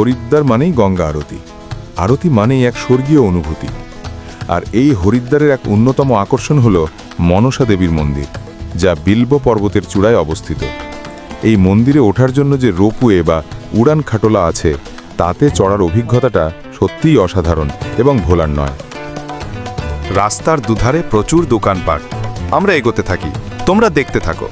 হরিদ্বার মানেই গঙ্গা আরতি। আরতি মানেই এক স্বর্গীয় অনুভূতি। আর এই হরিদ্বারের এক অন্যতম আকর্ষণ হল মনসা দেবীর মন্দির, যা বিল্ব পর্বতের চূড়ায় অবস্থিত। এই মন্দিরে ওঠার জন্য যে রোপওয়ে বা উড়ান খাটোলা আছে, তাতে চড়ার অভিজ্ঞতাটা সত্যিই অসাধারণ এবং ভোলার নয়। রাস্তার দুধারে প্রচুর দোকানপাট। আমরা এগোতে থাকি। তোমরা দেখতে থাকো।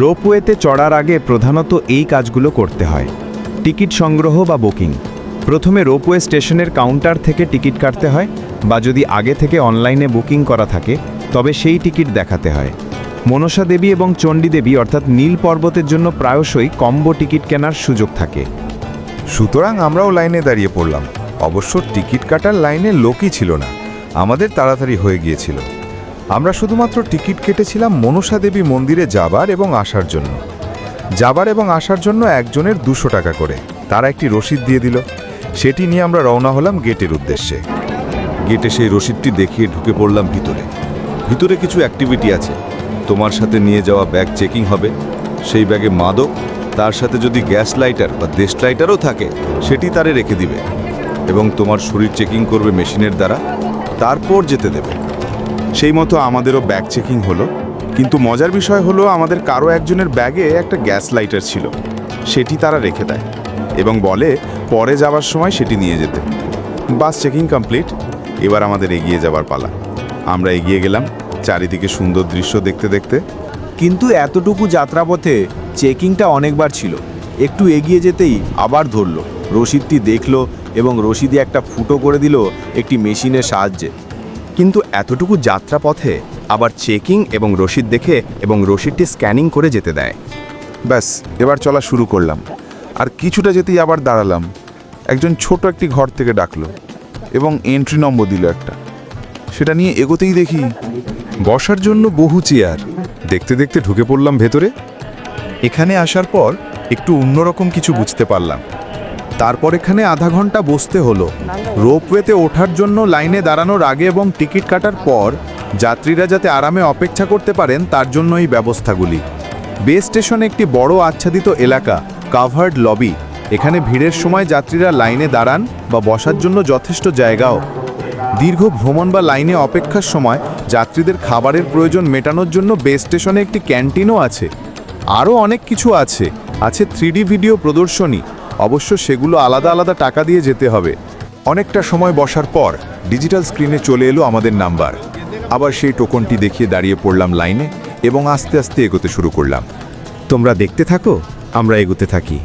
রোপওয়েতে চড়ার আগে প্রধানত এই কাজগুলো করতে হয়। টিকিট সংগ্রহ বা বুকিং। প্রথমে রোপওয়ে স্টেশনের কাউন্টার থেকে টিকিট কাটতে হয় বা যদি আগে থেকে অনলাইনে বুকিং করা থাকে, তবে সেই টিকিট দেখাতে হয়। মনসা দেবী এবং চণ্ডী দেবী অর্থাৎ নীল পর্বতের জন্য প্রায়শই কম্বো টিকিট কেনার সুযোগ থাকে। সুতরাং আমরাও লাইনে দাঁড়িয়ে পড়লাম। অবশ্য টিকিট কাটার লাইনে লোকই ছিল না। আমাদের তাড়াতাড়ি হয়ে গিয়েছিল। আমরা শুধুমাত্র টিকিট কেটেছিলাম মনসা দেবী মন্দিরে যাবার এবং আসার জন্য। যাবার এবং আসার জন্য একজনের দুশো টাকা করে। তারা একটি রসিদ দিয়ে দিল। সেটি নিয়ে আমরা রওনা হলাম গেটের উদ্দেশ্যে। গেটে সেই রসিদটি দেখিয়ে ঢুকে পড়লাম ভিতরে। ভিতরে কিছু অ্যাক্টিভিটি আছে। তোমার সাথে নিয়ে যাওয়া ব্যাগ চেকিং হবে। সেই ব্যাগে মাদক, তার সাথে যদি গ্যাস লাইটার বা দেশ লাইটারও থাকে, সেটি তারে রেখে দিবে। এবং তোমার শরীর চেকিং করবে মেশিনের দ্বারা। তারপর যেতে দেবে। সেই মতো আমাদেরও ব্যাগ চেকিং হলো। কিন্তু মজার বিষয় হলো আমাদের কারও একজনের ব্যাগে একটা গ্যাস লাইটার ছিল। সেটি তারা রেখে দেয় এবং বলে, পরে যাওয়ার সময় সেটি নিয়ে যেতে। বাস চেকিং কমপ্লিট এবার আমাদের এগিয়ে যাবার পালা। আমরা এগিয়ে গেলাম চারিদিকে সুন্দর দৃশ্য দেখতে দেখতে। কিন্তু এতটুকু যাত্রাপথে চেকিংটা অনেকবার ছিল। একটু এগিয়ে যেতেই আবার ধরলো। রশিদটি দেখল এবং রশিদে একটা ফুটো করে দিল একটি মেশিনের সাহায্যে। কিন্তু এতটুকু যাত্রাপথে আবার চেকিং এবং রসিদ দেখে এবং রসিদটি স্ক্যানিং করে যেতে দেয়। ব্যাস, এবার চলা শুরু করলাম। আর কিছুটা যেতেই আবার দাঁড়ালাম। একজন ছোট একটি ঘর থেকে ডাকলো এবং এন্ট্রি নম্বর দিল একটা। সেটা নিয়ে এগোতেই দেখি বসার জন্য বহু চেয়ার। দেখতে দেখতে ঢুকে পড়লাম ভেতরে। এখানে আসার পর একটু অন্যরকম কিছু বুঝতে পারলাম। তারপর এখানে আধা ঘণ্টা বসতে হলো। রোপওয়েতে ওঠার জন্য লাইনে দাঁড়ানোর আগে এবং টিকিট কাটার পর যাত্রীরা যাতে আরামে অপেক্ষা করতে পারেন, তার জন্য এই ব্যবস্থাগুলি। বে স্টেশন একটি বড় আচ্ছাদিত এলাকা, কাভার্ড লবি। এখানে ভিড়ের সময় যাত্রীরা লাইনে দাঁড়ান বা বসার জন্য যথেষ্ট জায়গাও। দীর্ঘ ভ্রমণ বা লাইনে অপেক্ষার সময় যাত্রীদের খাবারের প্রয়োজন মেটানোর জন্য বে স্টেশনে একটি ক্যান্টিনও আছে। আরও অনেক কিছু আছে। আছে থ্রিডি ভিডিও প্রদর্শনী অবশ্য সেগুলো আলাদা আলাদা টাকা দিয়ে যেতে হবে। অনেকটা সময় বসার পর ডিজিটাল স্ক্রিনে চলে এলো আমাদের নাম্বার। আবার সেই টোকনটি দেখিয়ে দাঁড়িয়ে পড়লাম লাইনে এবং আস্তে আস্তে এগোতে শুরু করলাম। তোমরা দেখতে থাকো, আমরা এগোতে থাকি।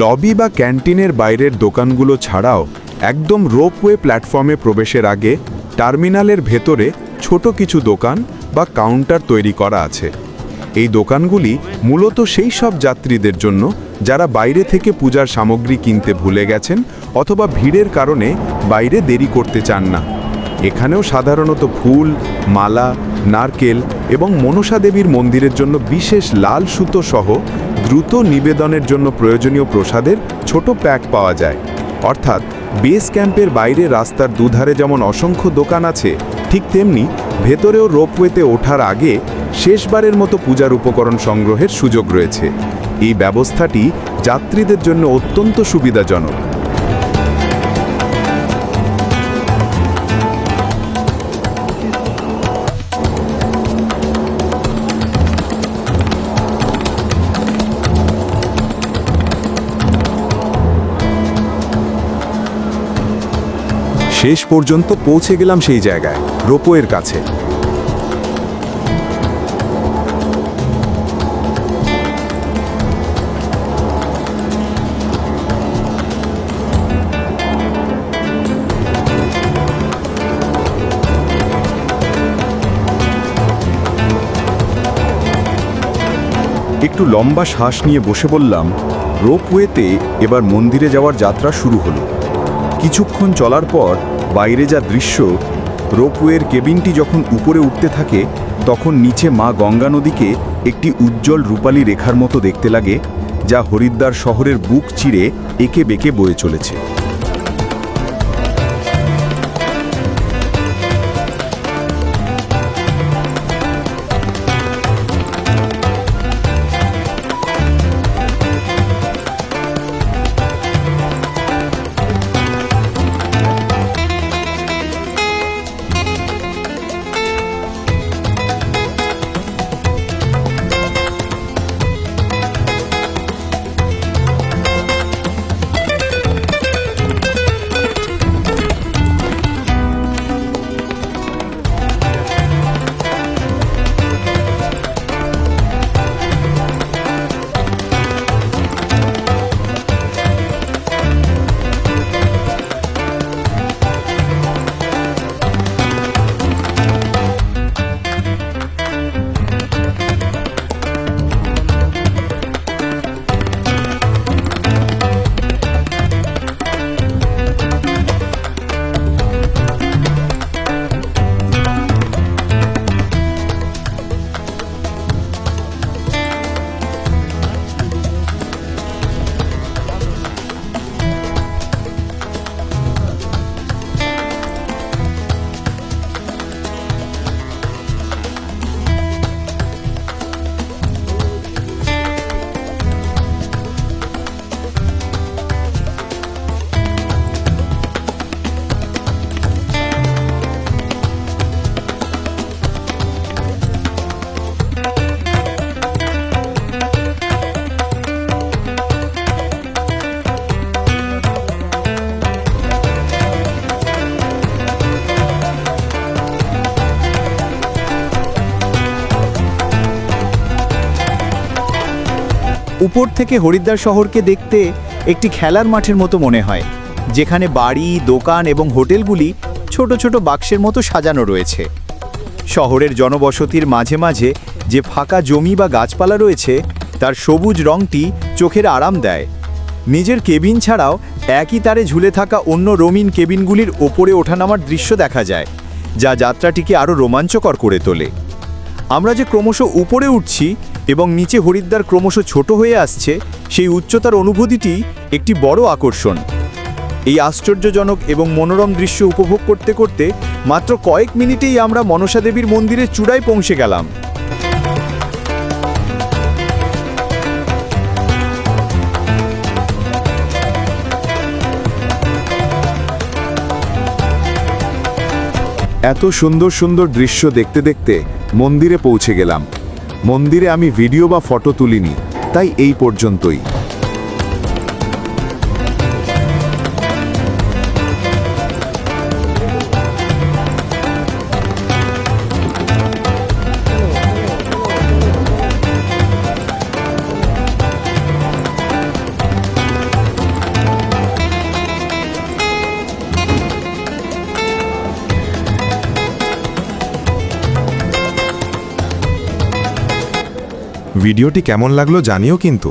লবি বা ক্যান্টিনের বাইরের দোকানগুলো ছাড়াও একদম রোপওয়ে প্ল্যাটফর্মে প্রবেশের আগে টার্মিনালের ভেতরে ছোট কিছু দোকান বা কাউন্টার তৈরি করা আছে। এই দোকানগুলি মূলত সেই সব যাত্রীদের জন্য যারা বাইরে থেকে পূজার সামগ্রী কিনতে ভুলে গেছেন অথবা ভিড়ের কারণে বাইরে দেরি করতে চান না। এখানেও সাধারণত ফুল, মালা, নারকেল এবং মনসা দেবীর মন্দিরের জন্য বিশেষ লাল সুতো সহ দ্রুত নিবেদনের জন্য প্রয়োজনীয় প্রসাদের ছোট প্যাক পাওয়া যায়। অর্থাৎ, বেস ক্যাম্পের বাইরে রাস্তার দুধারে যেমন অসংখ্য দোকান আছে, ঠিক তেমনি ভেতরেও রোপওয়েতে ওঠার আগে শেষবারের মতো পূজার উপকরণ সংগ্রহের সুযোগ রয়েছে। এই ব্যবস্থাটি যাত্রীদের জন্য অত্যন্ত সুবিধাজনক। শেষ পর্যন্ত পৌঁছে গেলাম সেই জায়গায় রোপোয়ের কাছে। একটু লম্বা শ্বাস নিয়ে বসে বললাম, রোপওয়েতে এবার মন্দিরে যাওয়ার যাত্রা শুরু হলো। কিছুক্ষণ চলার পর বাইরে যা দৃশ্য, রোপওয়ের কেবিনটি যখন উপরে উঠতে থাকে, তখন নিচে মা গঙ্গা নদীকে একটি উজ্জ্বল রূপালী রেখার মতো দেখতে লাগে, যা হরিদ্বার শহরের বুক চিরে একে বেঁকে বয়ে চলেছে। উপর থেকে হরিদ্বার শহরকে দেখতে একটি খেলার মাঠের মতো মনে হয়, যেখানে বাড়ি, দোকান এবং হোটেলগুলি ছোট ছোট বাক্সের মতো সাজানো রয়েছে। শহরের জনবসতির মাঝে মাঝে যে ফাঁকা জমি বা গাছপালা রয়েছে, তার সবুজ রংটি চোখের আরাম দেয়। নিজের কেবিন ছাড়াও একই তারে ঝুলে থাকা অন্য রঙিন কেবিনগুলির ওপরে ওঠানামার দৃশ্য দেখা যায়, যা যাত্রাটিকে আরও রোমাঞ্চকর করে তোলে। আমরা যে ক্রমশ উপরে উঠছি এবং নিচে হরিদ্বার ক্রমশ ছোট হয়ে আসছে, সেই উচ্চতার অনুভূতিটি একটি বড় আকর্ষণ। এই আশ্চর্যজনক এবং মনোরম দৃশ্য উপভোগ করতে করতে মাত্র কয়েক মিনিটেই আমরা মনসা দেবীর মন্দিরের চূড়ায় পৌঁছে গেলাম। এত সুন্দর সুন্দর দৃশ্য দেখতে দেখতে মন্দিরে পৌঁছে গেলাম। মন্দিরে আমি ভিডিও বা ফটো তুলিনি তাই এই পর্যন্তই। ভিডিওটি কেমন লাগল জানিও কিন্তু।